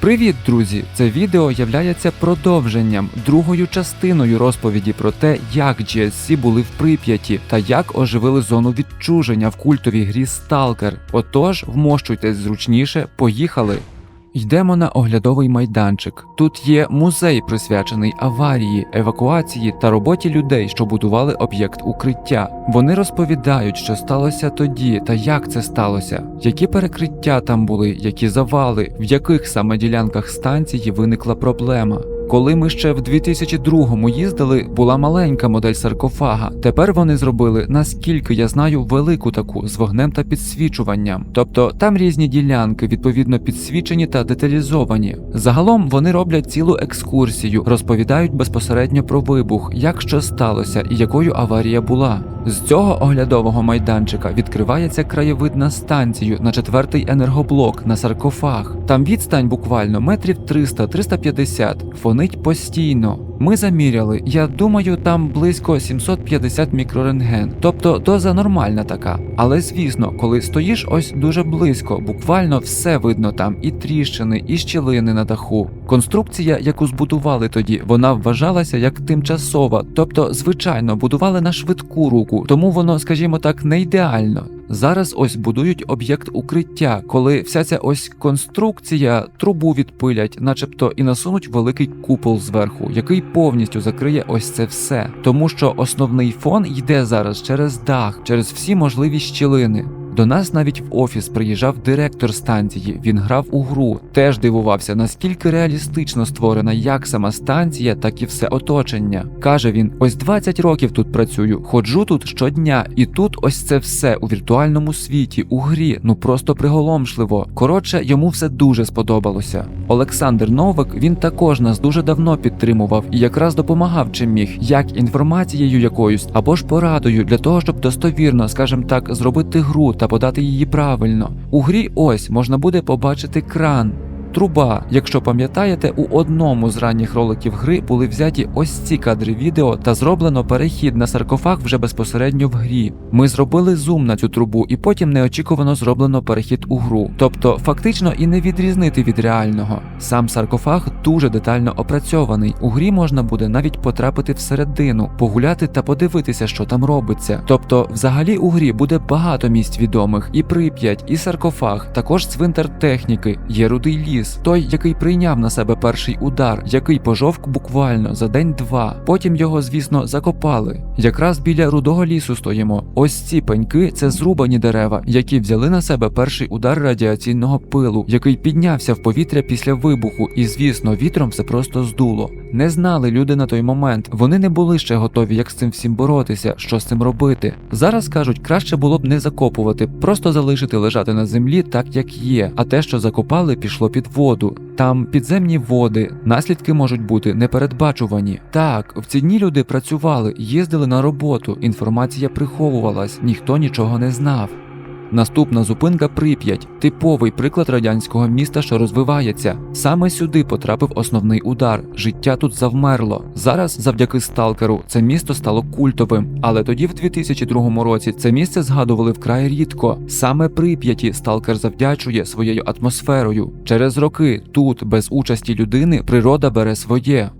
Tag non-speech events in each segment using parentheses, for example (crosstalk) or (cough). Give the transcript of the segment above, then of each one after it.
Привіт, друзі! Це відео являється продовженням, другою частиною розповіді про те, як GSC були в Прип'яті та як оживили зону відчуження в культовій грі Сталкер. Отож, вмощуйтесь зручніше, поїхали! Йдемо на оглядовий майданчик. Тут є музей, присвячений аварії, евакуації та роботі людей, що будували об'єкт укриття. Вони розповідають, що сталося тоді та як це сталося, які перекриття там були, які завали, в яких саме ділянках станції виникла проблема. Коли ми ще в 2002-му їздили, була маленька модель саркофага. Тепер вони зробили, наскільки я знаю, велику таку з вогнем та підсвічуванням. Тобто там різні ділянки, відповідно підсвічені та деталізовані. Загалом вони роблять цілу екскурсію, розповідають безпосередньо про вибух, як що сталося і якою аварія була. З цього оглядового майданчика відкривається краєвид на станцію на четвертий енергоблок на саркофаг. Там відстань буквально метрів 300-350, фонить постійно. Ми заміряли, я думаю, там близько 750 мікрорентген, тобто доза нормальна така. Але звісно, коли стоїш ось дуже близько, буквально все видно там і тріщини, і щілини на даху. Конструкція, яку збудували тоді, вона вважалася як тимчасова, тобто, звичайно, будували на швидку руку, тому воно, скажімо так, не ідеально. Зараз ось будують об'єкт укриття, коли вся ця ось конструкція трубу відпилять, начебто і насунуть великий купол зверху, який повністю закриє ось це все. Тому що основний фон йде зараз через дах, через всі можливі щілини. До нас навіть в офіс приїжджав директор станції. Він грав у гру, теж дивувався, наскільки реалістично створена як сама станція, так і все оточення. Каже він: ось 20 років тут працюю, ходжу тут щодня, і тут ось це все у віртуальному світі, у грі, ну просто приголомшливо. Коротше, йому все дуже сподобалося. Олександр Новик він також нас дуже давно підтримував і якраз допомагав чим міг, як інформацією якоюсь або ж порадою для того, щоб достовірно, скажімо так, зробити гру та подати її правильно. У грі ось можна буде побачити кран. Труба, якщо пам'ятаєте, у одному з ранніх роликів гри були взяті ось ці кадри відео та зроблено перехід на саркофаг вже безпосередньо в грі. Ми зробили зум на цю трубу, і потім неочікувано зроблено перехід у гру. Тобто, фактично і не відрізнити від реального. Сам саркофаг дуже детально опрацьований. У грі можна буде навіть потрапити всередину, погуляти та подивитися, що там робиться. Тобто, взагалі у грі буде багато місць відомих: і Прип'ять, і саркофаг, також цвинтар техніки, є рудий ліс, той, який прийняв на себе перший удар, який пожовк буквально за день-два. Потім його, звісно, закопали. Якраз біля рудого лісу стоїмо. Ось ці пеньки це зрубані дерева, які взяли на себе перший удар радіаційного пилу, який піднявся в повітря після вибуху, і звісно, вітром все просто здуло. Не знали люди на той момент. Вони не були ще готові, як з цим всім боротися, що з цим робити. Зараз кажуть, краще було б не закопувати, просто залишити лежати на землі так, як є. А те, що закопали, пішло під воду. Там підземні води, наслідки можуть бути непередбачувані. Так, в ці дні люди працювали, їздили на роботу, інформація приховувалась, ніхто нічого не знав. Наступна зупинка Прип'ять типовий приклад радянського міста, що розвивається. Саме сюди потрапив основний удар. Життя тут завмерло. Зараз, завдяки сталкеру, це місто стало культовим. Але тоді, в 2002 році, це місце згадували вкрай рідко. Саме Прип'яті сталкер завдячує своєю атмосферою. Через роки тут, без участі людини, природа бере своє.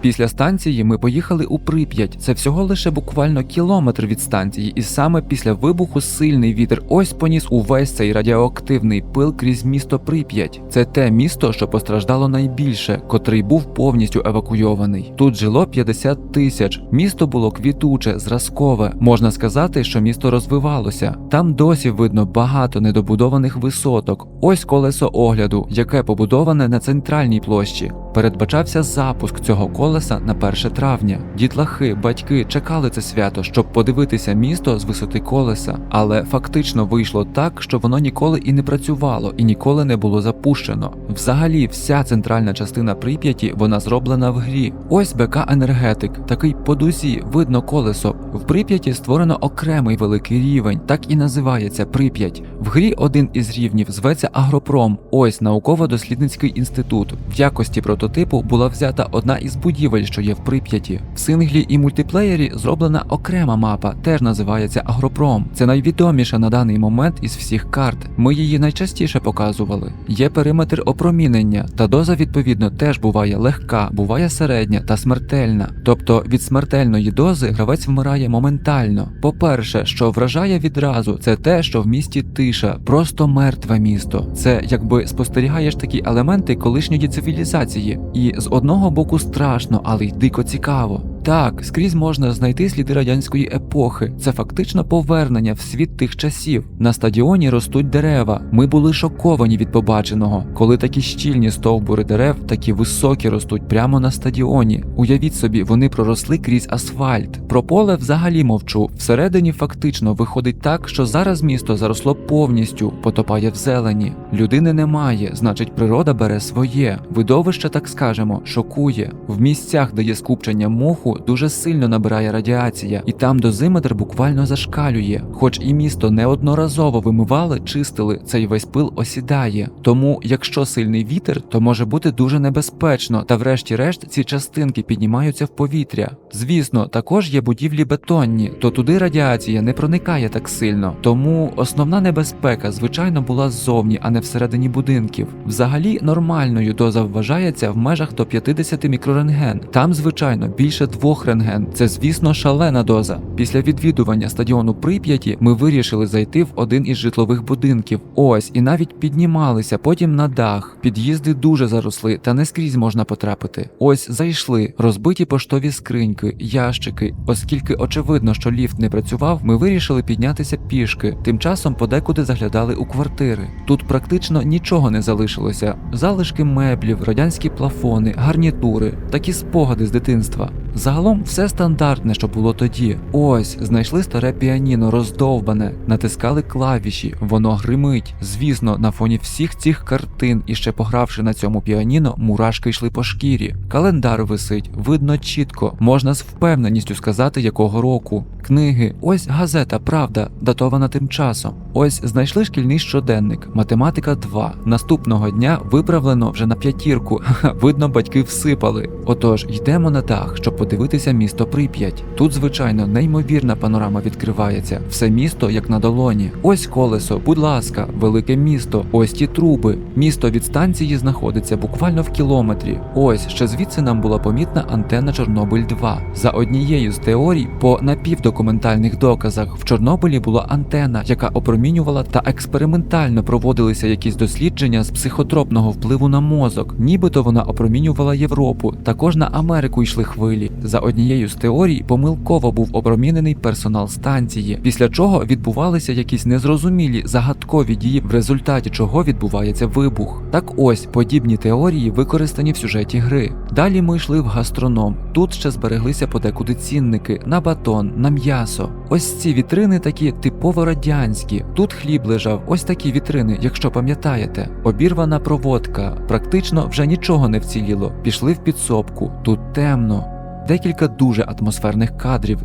Після станції ми поїхали у Прип'ять. Це всього лише буквально кілометр від станції, і саме після вибуху сильний вітер ось поніс увесь цей радіоактивний пил крізь місто Прип'ять. Це те місто, що постраждало найбільше, котрий був повністю евакуйований. Тут жило 50 тисяч. Місто було квітуче, зразкове. Можна сказати, що місто розвивалося. Там досі видно багато недобудованих висоток. Ось колесо огляду, яке побудоване на центральній площі. Передбачався запуск цього колеса на 1 травня. Дітлахи, батьки чекали це свято, щоб подивитися місто з висоти колеса, але фактично вийшло так, що воно ніколи і не працювало, і ніколи не було запущено. Взагалі, вся центральна частина Прип'яті вона зроблена в грі. Ось БК енергетик, такий по дузі, видно колесо. В Прип'яті створено окремий великий рівень, так і називається Прип'ять. В грі один із рівнів зветься Агропром. Ось науково-дослідницький інститут. В якості прототипу прототипу була взята одна із будівель, що є в Прип'яті. В синглі і мультиплеєрі зроблена окрема мапа, теж називається Агропром. Це найвідоміша на даний момент із всіх карт. Ми її найчастіше показували. Є периметр опромінення, та доза відповідно теж буває легка, буває середня та смертельна. Тобто від смертельної дози гравець вмирає моментально. По-перше, що вражає відразу, це те, що в місті тиша, просто мертве місто. Це якби спостерігаєш такі елементи колишньої цивілізації, і з одного боку страшно, але й дико цікаво. Так, скрізь можна знайти сліди радянської епохи. Це фактично повернення в світ тих часів. На стадіоні ростуть дерева. Ми були шоковані від побаченого, коли такі щільні стовбури дерев, такі високі ростуть прямо на стадіоні. Уявіть собі, вони проросли крізь асфальт. Про поле взагалі мовчу. Всередині фактично виходить так, що зараз місто заросло повністю, потопає в зелені. Людини немає, значить, природа бере своє. Видовище, так скажемо, шокує. В місцях, де є скупчення моху, дуже сильно набирає радіація, і там дозиметр буквально зашкалює. Хоч і місто неодноразово вимивали, чистили, цей весь пил осідає. Тому, якщо сильний вітер, то може бути дуже небезпечно, та врешті-решт ці частинки піднімаються в повітря. Звісно, також є будівлі бетонні, то туди радіація не проникає так сильно. Тому основна небезпека, звичайно, була ззовні, а не всередині будинків. Взагалі нормальною доза вважається в межах до 50 мікрорентген. Там, звичайно, більше двох рентген. Це, звісно, шалена доза. Після відвідування стадіону Прип'яті ми вирішили зайти в один із житлових будинків. Ось і навіть піднімалися потім на дах. Під'їзди дуже заросли, та не скрізь можна потрапити. Ось зайшли, розбиті поштові скриньки, ящики. Оскільки очевидно, що ліфт не працював, ми вирішили піднятися пішки. Тим часом подекуди заглядали у квартири. Тут практично нічого не залишилося: залишки меблів, радянські плафони, гарнітури, такі спогади з дитинства. Загалом все стандартне, що було тоді. Ось знайшли старе піаніно, роздовбане, натискали клавіші, воно гримить. Звісно, на фоні всіх цих картин, і ще погравши на цьому піаніно, мурашки йшли по шкірі. Календар висить, видно чітко, можна з впевненістю сказати, якого року. Книги, ось газета, правда, датована тим часом. Ось знайшли шкільний щоденник, математика 2. Наступного дня виправлено вже на п'ятірку. (laughs) Видно, батьки всипали. Отож, йдемо на дах, щоб подивитися місто Прип'ять. Тут, звичайно, неймовірна панорама відкривається. Все місто як на долоні. Ось колесо, будь ласка, велике місто. Ось ті труби. Місто від станції знаходиться буквально в кілометрі. Ось ще звідси нам була помітна антенна Чорнобиль 2. За однією з теорій, по напівдокументальних доказах, в Чорнобилі була антенна, яка опромінювала та експериментально проводилися якісь дослідження з психотропного впливу на мозок. Нібито вона опромінювала Європу. Також на Америку йшли хвилі. За однією з теорій, помилково був опромінений персонал станції, після чого відбувалися якісь незрозумілі загадкові дії, в результаті чого відбувається вибух. Так ось подібні теорії використані в сюжеті гри. Далі ми йшли в гастроном. Тут ще збереглися подекуди цінники на батон, на м'ясо. Ось ці вітрини такі типово радянські. Тут хліб лежав, ось такі вітрини, якщо пам'ятаєте. Обірвана проводка, практично вже нічого не вціліло. Пішли в підсобку. Тут темно. Декілька дуже атмосферних кадрів.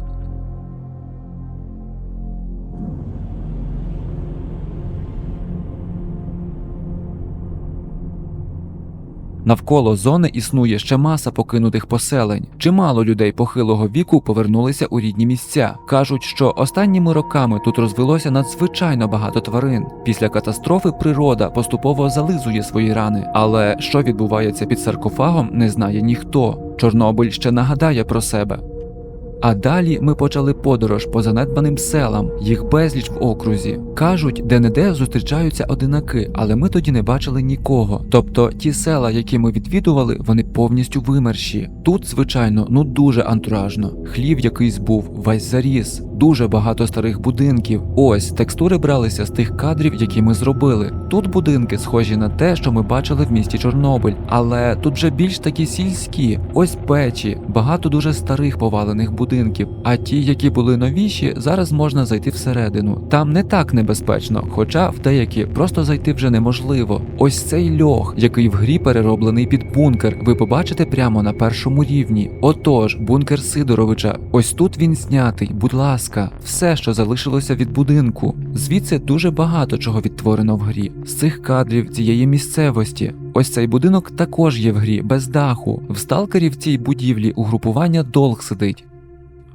Навколо зони існує ще маса покинутих поселень. Чимало людей похилого віку повернулися у рідні місця. Кажуть, що останніми роками тут розвелося надзвичайно багато тварин. Після катастрофи природа поступово зализує свої рани. Але що відбувається під саркофагом, не знає ніхто. Чорнобиль ще нагадає про себе. А далі ми почали подорож по занедбаним селам, їх безліч в окрузі. Кажуть, де-не-де зустрічаються одинаки, але ми тоді не бачили нікого. Тобто ті села, які ми відвідували, вони повністю вимерші. Тут, звичайно, ну дуже антуражно. Хлів якийсь був, весь заріс, дуже багато старих будинків. Ось текстури бралися з тих кадрів, які ми зробили. Тут будинки схожі на те, що ми бачили в місті Чорнобиль, але тут вже більш такі сільські. Ось печі, багато дуже старих повалених будинків. А ті, які були новіші, зараз можна зайти всередину. Там не так небезпечно, хоча в деякі просто зайти вже неможливо. Ось цей льох, який в грі перероблений під бункер, ви побачите прямо на першому рівні. Отож, бункер Сидоровича, ось тут він знятий, будь ласка. Фреска, все, що залишилося від будинку. Звідси дуже багато чого відтворено в грі. З цих кадрів цієї місцевості. Ось цей будинок також є в грі без даху. В сталкері в цій будівлі угрупування долг сидить.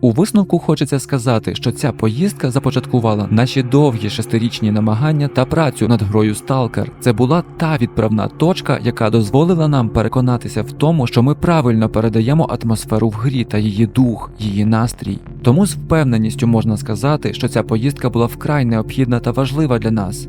У висновку хочеться сказати, що ця поїздка започаткувала наші довгі шестирічні намагання та працю над грою Сталкер. Це була та відправна точка, яка дозволила нам переконатися в тому, що ми правильно передаємо атмосферу в грі та її дух, її настрій. Тому з впевненістю можна сказати, що ця поїздка була вкрай необхідна та важлива для нас.